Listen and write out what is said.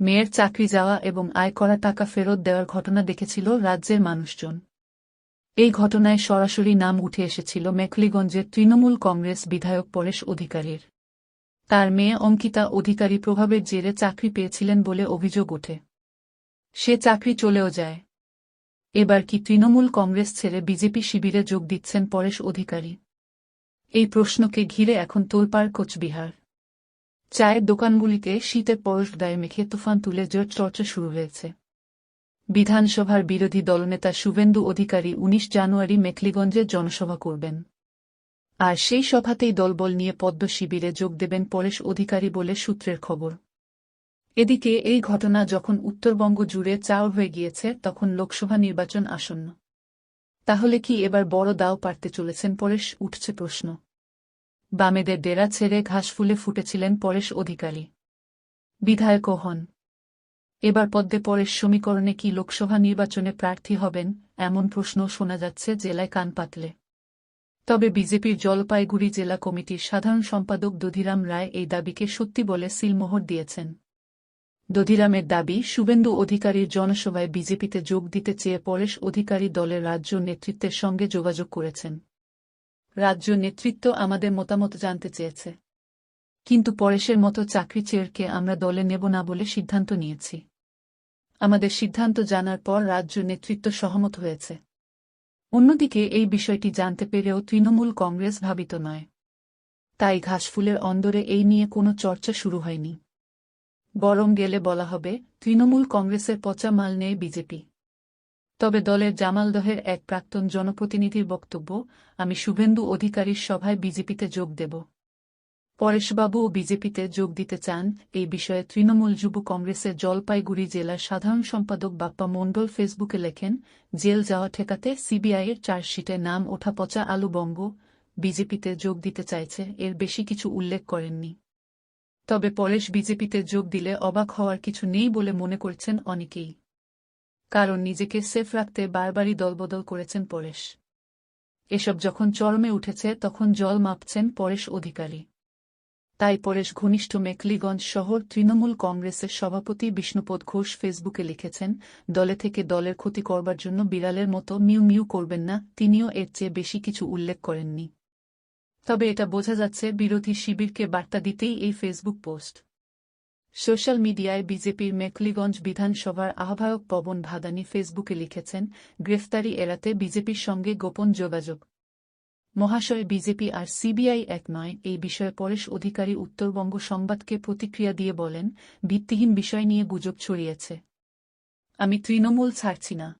মেয়ের চাকরি যাওয়া এবং আয় করা টাকা ফেরত দেওয়ার ঘটনা দেখেছিল রাজ্যের মানুষজন। এই ঘটনায় সরাসরি নাম উঠে এসেছিল মেখলিগঞ্জের তৃণমূল কংগ্রেস বিধায়ক পরেশ অধিকারীর। তার মেয়ে অঙ্কিতা অধিকারী প্রভাবের জেরে চাকরি পেয়েছিলেন বলে অভিযোগ ওঠে। সে চাকরি চলেও যায়। এবার কি তৃণমূল কংগ্রেস ছেড়ে বিজেপি শিবিরে যোগ দিচ্ছেন পরেশ অধিকারী? এই প্রশ্নকে ঘিরে এখন তোলপাড় কোচবিহার। চায়ের দোকানগুলিতে শীতের পরশ গায়ে মেখে তুফান তুলে জোট চর্চা শুরু হয়েছে। বিধানসভার বিরোধী দলনেতা শুভেন্দু অধিকারী ১৯ জানুয়ারি মেখলিগঞ্জে জনসভা করবেন। আর সেই সভাতেই দলবল নিয়ে পদ্ম শিবিরে যোগ দেবেন পরেশ অধিকারী বলে সূত্রের খবর। এদিকে এই ঘটনা যখন উত্তরবঙ্গ জুড়ে চাউর হয়ে গিয়েছে, তখন লোকসভা নির্বাচন আসন্ন। তাহলে কি এবার বড় দাও পারতে চলেছেন পরেশ? উঠছে প্রশ্ন। বামেদের ডেরা ছেড়ে ঘাসফুলে ফুটেছিলেন পরেশ অধিকারী। বিধায়কও হন। এবার পদ্মে পরেশ সমীকরণে কি লোকসভা নির্বাচনে প্রার্থী হবেন, এমন প্রশ্ন শোনা যাচ্ছে জেলায় কান পাতলে। তবে বিজেপির জলপাইগুড়ি জেলা কমিটির সাধারণ সম্পাদক দধিরাম রায় এই দাবিকে সত্যি বলে সিলমোহর দিয়েছেন। দধিরামের দাবি, শুভেন্দু অধিকারীর জনসভায় বিজেপিতে যোগ দিতে চেয়ে পরেশ অধিকারী দলের রাজ্য নেতৃত্বের সঙ্গে যোগাযোগ করেছেন। রাজ্য নেতৃত্ব আমাদের মতামত জানতে চেয়েছে। কিন্তু পরেশের মতো চাকরি চেয়ারকে আমরা দলে নেব না বলে সিদ্ধান্ত নিয়েছি। আমাদের সিদ্ধান্ত জানার পর রাজ্য নেতৃত্ব সহমত হয়েছে। অন্যদিকে এই বিষয়টি জানতে পেরেও তৃণমূল কংগ্রেস ভাবিত নয়। তাই ঘাসফুলের অন্দরে এই নিয়ে কোনো চর্চা শুরু হয়নি। বরং গেলে বলা হবে, তৃণমূল কংগ্রেসের পচা মাল নেয় বিজেপি। তবে দলের জামালদহের এক প্রাক্তন জনপ্রতিনিধির বক্তব্য, আমি শুভেন্দু অধিকারীর সভায় বিজেপিতে যোগ দেব। পরেশবাবুও বিজেপিতে যোগ দিতে চান, এই বিষয়ে তৃণমূল যুব কংগ্রেসের জলপাইগুড়ি জেলার সাধারণ সম্পাদক বাপ্পা মণ্ডল ফেসবুকে লেখেন, জেল যাওয়া ঠেকাতে সিবিআইয়ের চার্জশিটে নাম ওঠা পচা আলু বঙ্গ, বিজেপিতে যোগ দিতে চাইছে, এর বেশি কিছু উল্লেখ করেননি। তবে পরেশ বিজেপিতে যোগ দিলে অবাক হওয়ার কিছু নেই বলে মনে করছেন অনেকেই। কারণ নিজেকে সেফ রাখতে বারবারই দলবদল করেছেন পরেশ। এসব যখন চরমে উঠেছে, তখন জল মাপছেন পরেশ অধিকারী। তাই পরেশ ঘনিষ্ঠ মেকলিগঞ্জ শহর তৃণমূল কংগ্রেসের সভাপতি বিষ্ণুপদ ঘোষ ফেসবুকে লিখেছেন, দলে থেকে দলের ক্ষতি করবার জন্য বিড়ালের মতো মিউ মিউ করবেন না, তিনিও এর চেয়ে বেশি কিছু উল্লেখ করেননি। তবে এটা বোঝা যাচ্ছে বিরোধী শিবিরকে বার্তা দিতেই এই ফেসবুক পোস্ট। সোশ্যাল মিডিয়ায় বিজেপির মেকলিগঞ্জ বিধানসভার আহ্বায়ক পবন ভাদানি ফেসবুকে লিখেছেন, গ্রেফতারি এড়াতে বিজেপির সঙ্গে গোপন যোগাযোগ। মহাশয় বিজেপি আর সিবিআই এক নয়, এই বিষয়ে পরেশ অধিকারী উত্তরবঙ্গ সংবাদকে প্রতিক্রিয়া দিয়ে বলেন, ভিত্তিহীন বিষয় নিয়ে গুজব ছড়িয়েছে। আমি তৃণমূল ছাড়ছি না।